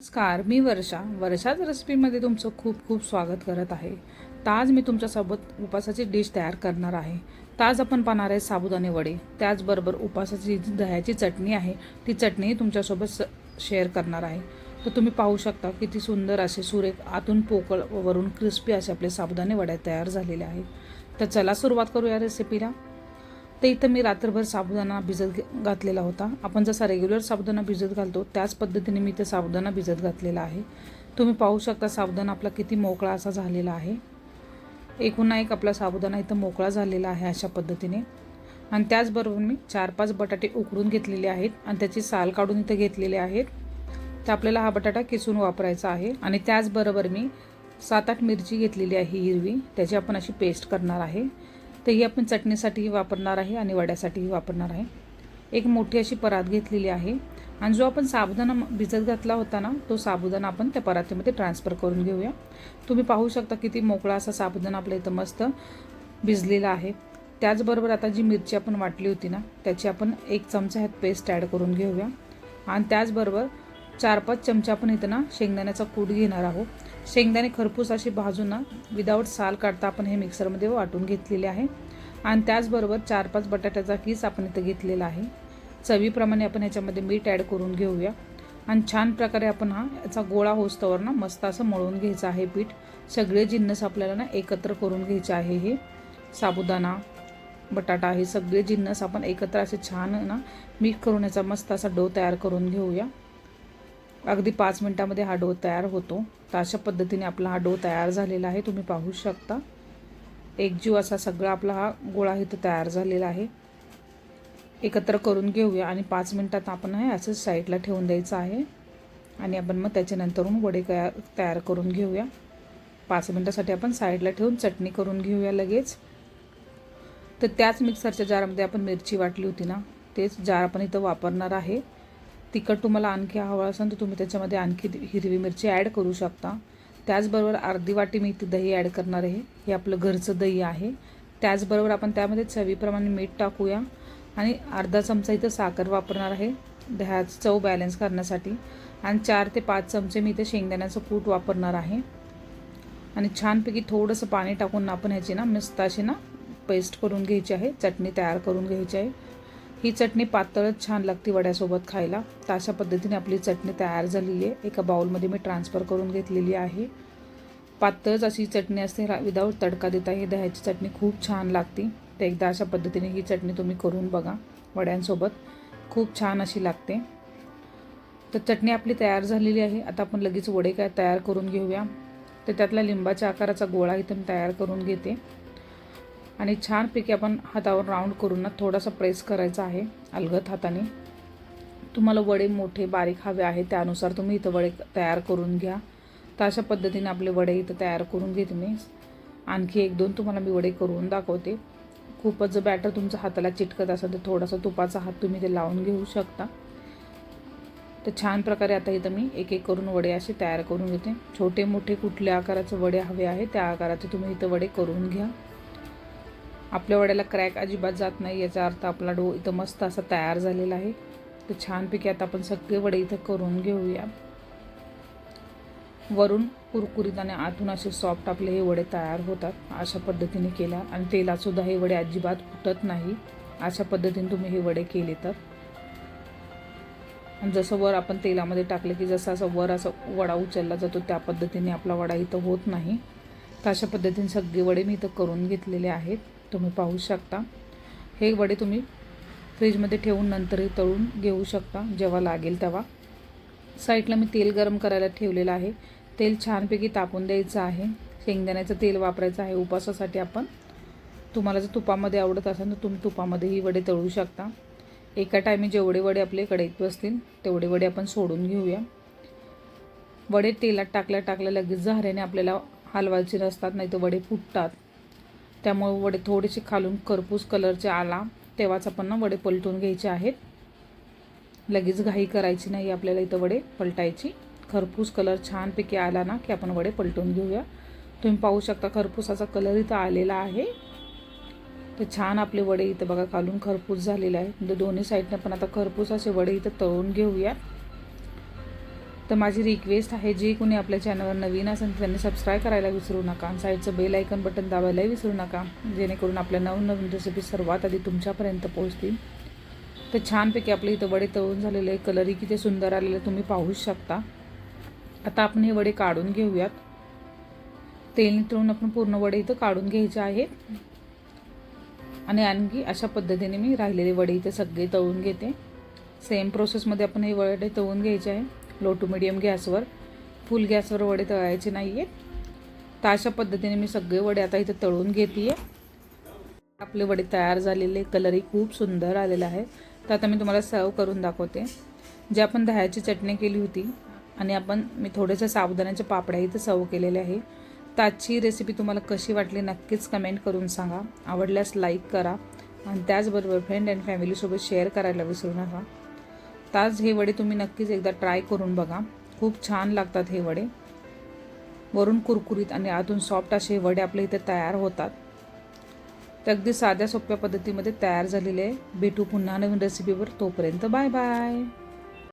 नमस्कार मी वर्षा. वर्षाच रेसिपीमध्ये तुमचं खूप खूप स्वागत करत आहे. ताज आज मी तुमच्यासोबत उपासाची डिश तयार करणार आहे. ताज आज आपण पाहणार आहे साबुदाणे वडे. त्याचबरोबर उपासाची जी दह्याची चटणी आहे ती चटणीही तुमच्यासोबत स शेअर करणार आहे. तर तुम्ही पाहू शकता किती सुंदर असे सुरेख आतून पोकळ वरून क्रिस्पी असे आपले साबुदाणे वड्या तयार झालेले आहेत. तर चला सुरुवात करूया रेसिपीला तर इथं मी रात्रभर साबुदाणा भिजत घे- घातलेला होता. आपण जसा रेग्युलर साबुदाणा भिजत घालतो त्याच पद्धतीने मी इथं साबुदाणा भिजत घातलेला आहे. तुम्ही पाहू शकता साबुदाणा आपला किती मोकळा असा झालेला आहे. एकूण एक आपला साबुदाणा इथं मोकळा झालेला आहे अशा पद्धतीने. आणि त्याचबरोबर मी चार पाच बटाटे उकडून घेतलेले आहेत आणि त्याची साल काढून इथं घेतलेले आहेत. तर आपल्याला हा बटाटा किसून वापरायचा आहे. आणि त्याचबरोबर मी सात आठ मिरची घेतलेली आहे हिरवी. त्याची आपण अशी पेस्ट करणार आहे. तेही आपण चटणीसाठीही वापरणार आहे आणि वड्यासाठीही वापरणार आहे. एक मोठी अशी परात घेतलेली आहे आणि जो आपण साबुदाणा भिजत घातला होता ना तो साबुदाणा आपण त्या परातीमध्ये ट्रान्सफर करून घेऊया. तुम्ही पाहू शकता किती मोकळा असा साबुदाणा आपल्या इथं मस्त भिजलेला आहे. त्याचबरोबर आता जी मिरची आपण वाटली होती ना त्याची आपण एक चमचा ह्यात पेस्ट ॲड करून घेऊया. आणि त्याचबरोबर चार पाच चमचा आपण इथं ना शेंगदाण्याचा कूट घेणार आहोत. शेंगदाणे खरपूस अशी भाजून विदाउट विदाऊट साल काढता आपण हे मिक्सरमध्ये वाटून घेतलेले आहे. आणि त्याचबरोबर चार पाच बटाट्याचा किस आपण इथं घेतलेला आहे. चवीप्रमाणे आपण ह्याच्यामध्ये मीठ ॲड करून घेऊया. आणि छान प्रकारे आपण हा याचा गोळा होस्तवर ना मस्त असं मळून घ्यायचं आहे पीठ. सगळे जिन्नस आपल्याला ना एकत्र करून घ्यायचे आहे हे. साबुदाणा बटाटा हे सगळे जिन्नस आपण एकत्र असे छान ना मिक्स करून याचा मस्त असा डो तयार करून घेऊया. अगदी पाच मिनटामध्ये हा डो तयार होतो. तर अशा पद्धतीने आपला हा डो तयार झालेला आहे. तुम्ही पाहू शकता. एकजीव असा सगळा आपला हा गोळा इथं तयार झालेला आहे. एकत्र करून घेऊया आणि पाच मिनटात आपण हे असं साईडला ठेवून द्यायचं आहे. आणि आपण मग त्याच्यानंतरून वडे तयार तयार करून घेऊया. पाच मिनटासाठी आपण साईडला ठेवून चटणी करून घेऊया लगेच. तर त्याच मिक्सरच्या जारमध्ये आपण मिरची वाटली होती ना तेच जार आपण इथं वापरणार आहे. तिखट तुम्हाला आणखी हवं असेल तर तुम्ही त्याच्यामध्ये आणखी हिरवी मिरची ॲड करू शकता. त्याचबरोबर अर्धी वाटी मी इथे दही ॲड करणार आहे. हे आपलं घरचं दही आहे. त्याचबरोबर आपण त्यामध्ये चवीप्रमाणे मीठ टाकूया. आणि अर्धा चमचा इथं साखर वापरणार आहे. दह्याची चव बॅलन्स करण्यासाठी. आणि चार ते पाच चमचे मी इथे शेंगदाण्याचं कूट वापरणार आहे. आणि छानपैकी थोडंसं पाणी टाकून आपण ह्याची ना मस्त अशी ना पेस्ट करून घ्यायची आहे. चटणी तयार करून घ्यायची आहे. ही चटणी पातळच छान लागते वड्यासोबत खायला. तर अशा पद्धतीने आपली चटणी तयार झालेली आहे. एका बाउलमध्ये मी ट्रान्सफर करून घेतलेली आहे. पातळच अशी चटणी असते विदाऊट तडका देता ही दह्याची चटणी खूप छान लागते. तर एकदा अशा पद्धतीने ही चटणी तुम्ही करून बघा. वड्यांसोबत खूप छान अशी लागते. तर चटणी आपली तयार झालेली आहे. आता आपण लगेच वडे काय तयार करून घेऊया. तर त्यातला लिंबाच्या आकाराचा गोळा इथं मी तयार करून घेते. आणि छानपैकी आपण हातावर राऊंड करून ना थोडासा प्रेस करायचा आहे अलगत हाताने. तुम्हाला वडे मोठे बारीक हवे आहे त्यानुसार तुम्ही इथं वडे तयार करून घ्या. तर अशा पद्धतीने आपले वडे इथं तयार करून घेते मी आणखी एक दोन तुम्हाला मी वडे करून दाखवते. खूपच जर बॅटर तुमच्या हाताला चिटकत असेल तर थोडासा तुपाचा हात तुम्ही ते लावून घेऊ शकता. तर छान प्रकारे आता इथं मी एक एक करून वडे असे तयार करून घेते. छोटे मोठे कुठल्या आकाराचे वडे हवे आहे त्या आकाराचे तुम्ही इथं वडे करून घ्या. आपल्या वड्याला क्रॅक अजिबात जात नाही याचा अर्थ आपला डो इथं मस्त असा तयार झालेला आहे. तर छानपैकी आता आपण सगळे वडे इथं करून घेऊया. वरून कुरकुरीत आणि आतून असे सॉफ्ट आपले हे वडे तयार होतात अशा पद्धतीने केल्या. आणि तेलातसुद्धा हे वडे अजिबात फुटत नाही अशा पद्धतीने तुम्ही हे वडे केले तर. आणि जसं वर आपण तेलामध्ये टाकले की जसं असं वर असं वडा उचलला जातो त्या पद्धतीने आपला वडा इथं होत नाही. तर अशा पद्धतीने सगळे वडे मी इथं करून घेतलेले आहेत. तुम्ही पाहू शकता. हे वडे तुम्ही फ्रीजमध्ये ठेवून नंतरही तळून घेऊ शकता जेव्हा लागेल तेव्हा. साईडला मी तेल गरम करायला ठेवलेलं आहे. तेल छानपैकी तापून द्यायचं आहे. शेंगदाण्याचं तेल वापरायचं आहे. उपासासाठी आपण. तुम्हाला जर तुपामध्ये आवडत असेल तर तुम्ही तुपामध्येही वडे तळू शकता. एका टायमी जेवढे वडे आपले कढईत बसतील तेवढे वडे आपण सोडून घेऊया. वडे तेलात टाकल्या टाकल्या लगेच झाऱ्याने आपल्याला हलवायचे नसतात नाही तर वडे फुटतात. त्यामुळे वडे थोडेसे खालून करपूस कलरचे आला. तेव्हाच आपण ना वडे पलटून घ्यायचे आहेत. लगेच घाई करायची नाही आपल्याला इथं वडे पलटायची. खरपूस कलर छानपैकी आला ना की आपण वडे पलटून घेऊया. तुम्ही पाहू शकता खरपूसाचा कलर इथं आलेला आहे. तर छान आपले वडे इथं बघा खालून खरपूस झालेले आहे म्हणजे दोन्ही साईडनं पण आता खरपूस असे वडे इथं तळून घेऊया तर माझी रिक्वेस्ट आहे जे कोणी आपल्या चॅनलवर नवीन असेल त्यांनी सबस्क्राईब करायला विसरू नका. साईडचं बेल आयकन बटन दाबायलाही विसरू नका. जेणेकरून आपल्या नवनवीन रेसिपी सर्वात आधी तुमच्यापर्यंत पोहोचतील. तर छानपैकी आपले इथं वडे तळून झालेले कलरही किती सुंदर आलेले तुम्ही पाहूच शकता. आता आपण हे वडे काढून घेऊयात. तेल नितळून आपण पूर्ण वडे इथं काढून घ्यायचे आहे आणि आणखी अशा पद्धतीने मी राहिलेले वडे इथे सगळे तळून घेते. सेम प्रोसेसमध्ये आपण हे वडे तळून घ्यायचे आहे. लो टू मिडियम गॅसवर. फुल गॅसवर वडे तळायचे नाही आहेत तर अशा पद्धतीने मी सगळे वडे आता इथे तळून घेते आपले वडे तयार झालेले कलरही खूप सुंदर आलेला आहे. तर आता मी तुम्हाला सर्व करून दाखवते. जे आपण दह्याची चटणी केली होती आणि आपण मी थोडेसे साबुदाण्याच्या पापड्या इथं सर्व केलेल्या आहे. तर आजची रेसिपी तुम्हाला कशी वाटली नक्कीच कमेंट करून सांगा. आवडल्यास लाईक करा आणि त्याचबरोबर फ्रेंड अँड फॅमिलीसोबत शेअर करायला विसरू नका. ताज हे वडे तुम्ही नक्कीच एकदा ट्राय करून बघा. खूप छान लागतात हे वडे. वरून कुरकुरीत आणि आतून सॉफ्ट असे वडे आपल्या इथे तयार होतात. ते अगदी साध्या सोप्या पद्धतीमध्ये तयार झालेले आहे भेटू पुन्हा नवीन रेसिपीवर तोपर्यंत बाय बाय